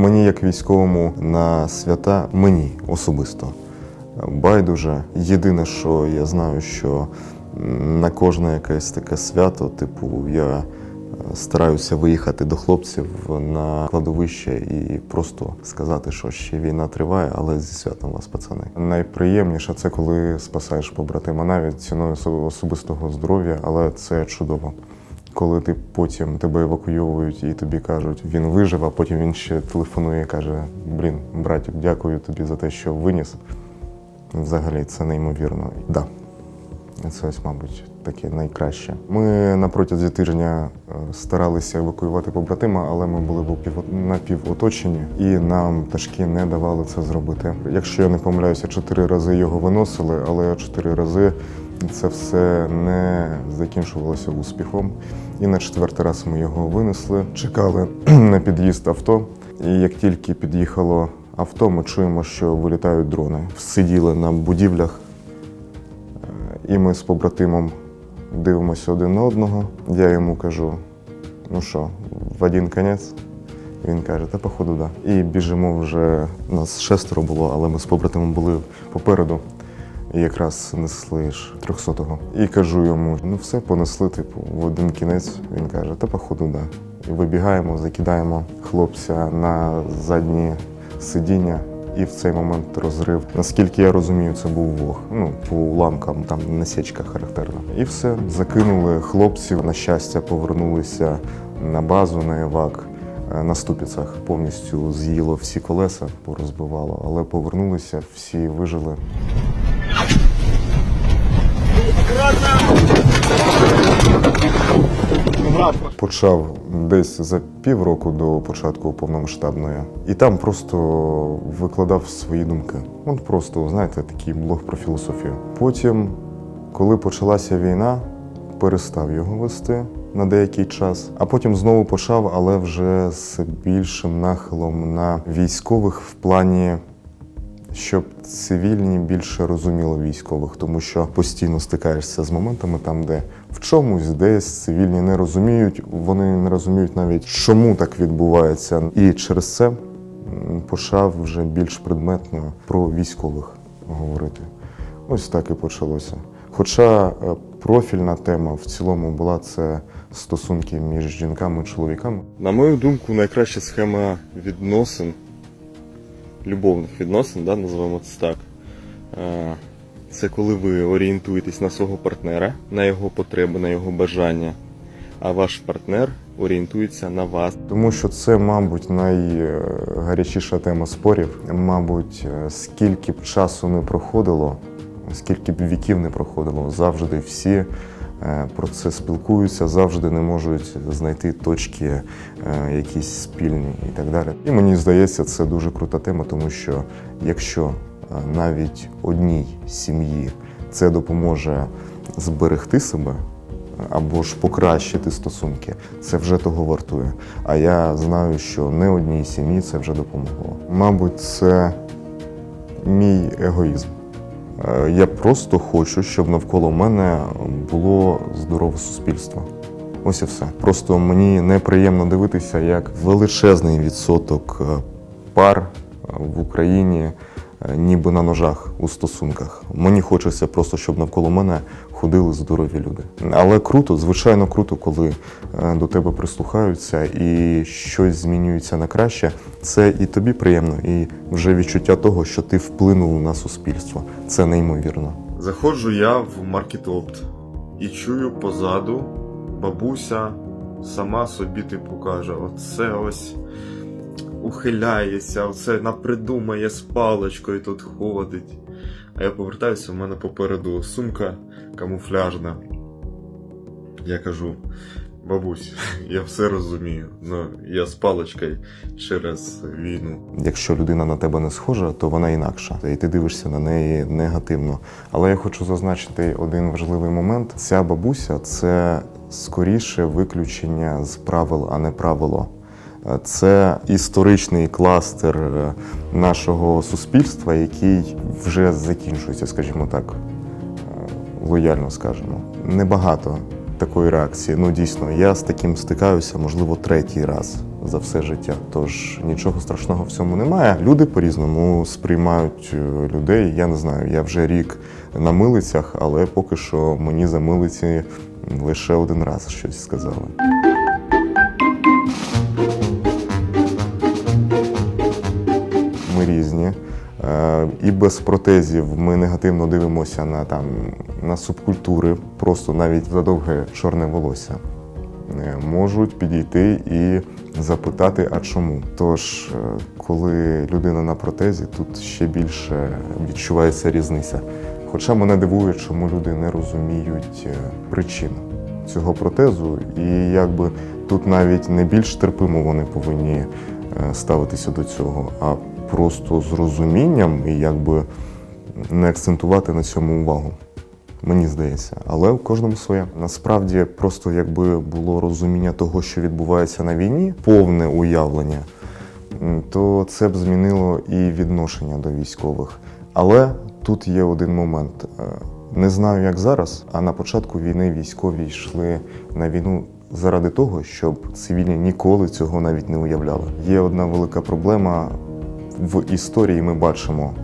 Мені, як військовому, на свята, мені особисто байдуже. Єдине, що я знаю, що на кожне якесь таке свято, типу, я е, стараюся виїхати до хлопців на кладовище і просто сказати, що ще війна триває, але зі святом вас, пацани. Найприємніше це коли спасаєш побратима, навіть ціною особистого здоров'я, але це чудово. Коли ти потім тебе евакуйовують і тобі кажуть, він вижив, а потім він ще телефонує і каже: Блін, братик, дякую тобі за те, що виніс. Взагалі це неймовірно. Да. Це ось, мабуть, таке найкраще. Ми на протязі тижня е, старалися евакуювати побратима, але ми були в опів- і нам ташки не давали це зробити. Якщо я не помиляюся, чотири рази його виносили, але чотири рази це все не закінчувалося успіхом. І на четвертий раз ми його винесли, чекали на під'їзд авто. І як тільки під'їхало авто, ми чуємо, що вилітають дрони. Сиділи на будівлях, і ми з побратимом дивимося один на одного. Я йому кажу: ну що, в один кінець? Він каже, та походу, да. І біжимо вже, нас шестеро було, але ми з побратимом були попереду. Якраз несли ж 300-го. І кажу йому: ну все, понесли, типу, в один кінець. Він каже, та походу, да. І вибігаємо, закидаємо хлопця на задні сидіння. І в цей момент розрив. Наскільки я розумію, це був вог. Ну, по уламкам там насічка характерна. І все, закинули хлопців. На щастя, повернулися на базу на евак. Е, На ступіцях повністю з'їло всі колеса, порозбивало, але повернулися, всі вижили. Почав десь за півроку до початку повномасштабної, і там просто викладав свої думки. От просто, знаєте, такий блог про філософію. Потім, коли почалася війна, перестав його вести на деякий час, а потім знову почав, але вже з більшим нахилом на військових в плані щоб цивільні більше розуміли військових, тому що постійно стикаєшся з моментами там, де в чомусь десь цивільні не розуміють, вони не розуміють навіть, чому так відбувається. І через це почав вже більш предметно про військових говорити. Ось так і почалося. Хоча е, профільна тема в цілому була це стосунки між жінками і чоловіками. На мою думку, найкраща схема відносин любовних відносин, да, називаємо це так. Е, Це коли ви орієнтуєтесь на свого партнера, на його потреби, на його бажання, а ваш партнер орієнтується на вас. Тому що це, мабуть, найгарячіша тема спорів. Мабуть, е, скільки б часу не проходило, скільки б віків не проходило, завжди всі про це спілкуються, завжди не можуть знайти точки е, якісь спільні і так далі. І мені здається, це дуже крута тема, тому що якщо е, навіть одній сім'ї це допоможе зберегти себе. Або ж покращити стосунки, це вже того вартує. А я знаю, що не одній сім'ї це вже допомогло. Мабуть, це мій егоїзм. Е, Я просто хочу, щоб навколо мене було здорове суспільство. Ось і все. Просто мені неприємно дивитися, як величезний відсоток е, пар е, в Україні ніби на ножах у стосунках. Мені хочеться просто, щоб навколо мене ходили здорові люди. Але круто, звичайно, круто, коли е, до тебе прислухаються і щось змінюється на краще. Це і тобі приємно, і вже відчуття того, що ти вплинув на суспільство. Це неймовірно. Заходжу я в маркетопт і чую позаду бабуся сама собі типу каже: оце ось ухиляється, оце напридумає з паличкою тут ходить. А я повертаюся, у мене попереду сумка камуфляжна. Я кажу, бабусь, я все розумію. Ну я з паличкою через війну. Якщо людина на тебе не схожа, то вона інакша, і ти дивишся на неї негативно. Але я хочу зазначити один важливий момент: ця бабуся це скоріше виключення з правил, а не правило. Це історичний кластер е, нашого суспільства, який вже закінчується, скажімо так, е, лояльно скажемо. Небагато такої реакції. Ну дійсно, я з таким стикаюся, можливо, третій раз за все життя. Тож нічого страшного в цьому немає. Люди по-різному сприймають е, людей. Я не знаю, я вже рік на милицях, але поки що мені за милиці лише один раз щось сказали. І без протезів ми негативно дивимося на там на субкультури, просто навіть за довге чорне волосся. Е, Можуть підійти і запитати, а чому. Тож, е, коли людина на протезі, тут ще більше відчувається різниця. Хоча мене дивує, чому люди не розуміють е, причин цього протезу, і якби тут навіть не більш терпимо вони повинні ставитися до цього, а просто з розумінням і якби не акцентувати на цьому увагу. Мені здається, але в кожному своє. Насправді, просто якби було розуміння того, що відбувається на війні, повне уявлення, то це б змінило і відношення до військових. Але тут є один момент. Е, Не знаю, як зараз, а на початку війни військові йшли на війну заради того, щоб цивільні ніколи цього навіть не уявляли. Є одна велика проблема в історії. Ми бачимо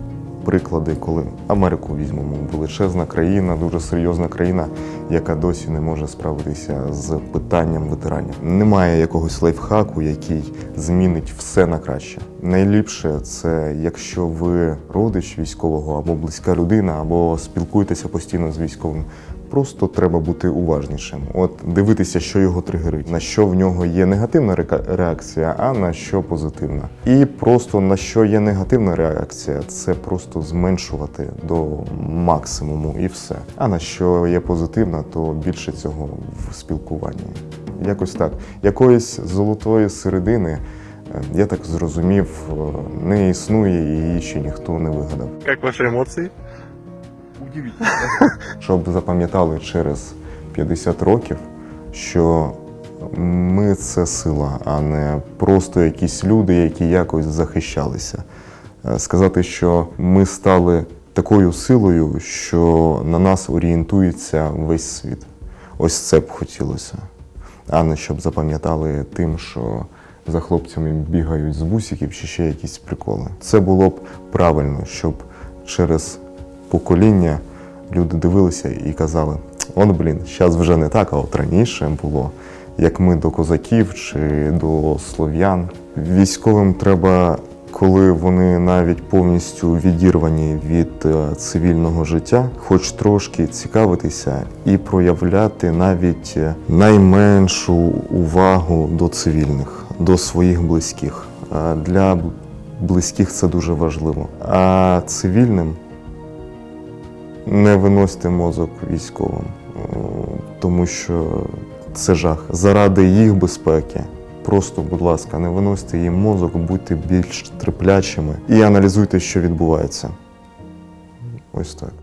приклади, коли Америку візьмемо, величезна країна, дуже серйозна країна, яка досі не може справитися з питанням ветеранів. Немає якогось лайфхаку, який змінить все на краще. Найліпше це якщо ви родич військового або близька людина, або спілкуєтеся постійно з військовим. Просто треба бути уважнішим. От дивитися, що його тригерить, на що в нього є негативна реакція, а на що позитивна. І просто на що є негативна реакція, це просто зменшувати до максимуму і все. А на що є позитивна, то більше цього в спілкуванні. Якось так. Якоїсь золотої середини, е, я так зрозумів, е, не існує і її ще ніхто не вигадав. Как ваши эмоции? Удивительно. щоб запам'ятали через 50 років, що ми це сила, а не просто якісь люди, які якось захищалися. Е, Сказати, що ми стали такою силою, що на нас орієнтується весь світ. Ось це б хотілося. А не щоб запам'ятали тим, що за хлопцями бігають з бусиків чи ще якісь приколи. Це було б правильно, щоб через покоління люди дивилися і казали: он, блін, зараз вже не так, а от раніше було, як ми до козаків чи до слов'ян. Військовим треба, коли вони навіть повністю відірвані від е, цивільного життя, хоч трошки цікавитися і проявляти навіть е, найменшу увагу до цивільних, до своїх близьких. Е, Для близьких це дуже важливо. А цивільним не виносьте мозок військовим, е, тому що це жах. Заради їх безпеки. Просто, будь ласка, не виносьте їм мозок, будьте більш терплячими і аналізуйте, що відбувається. Ось так.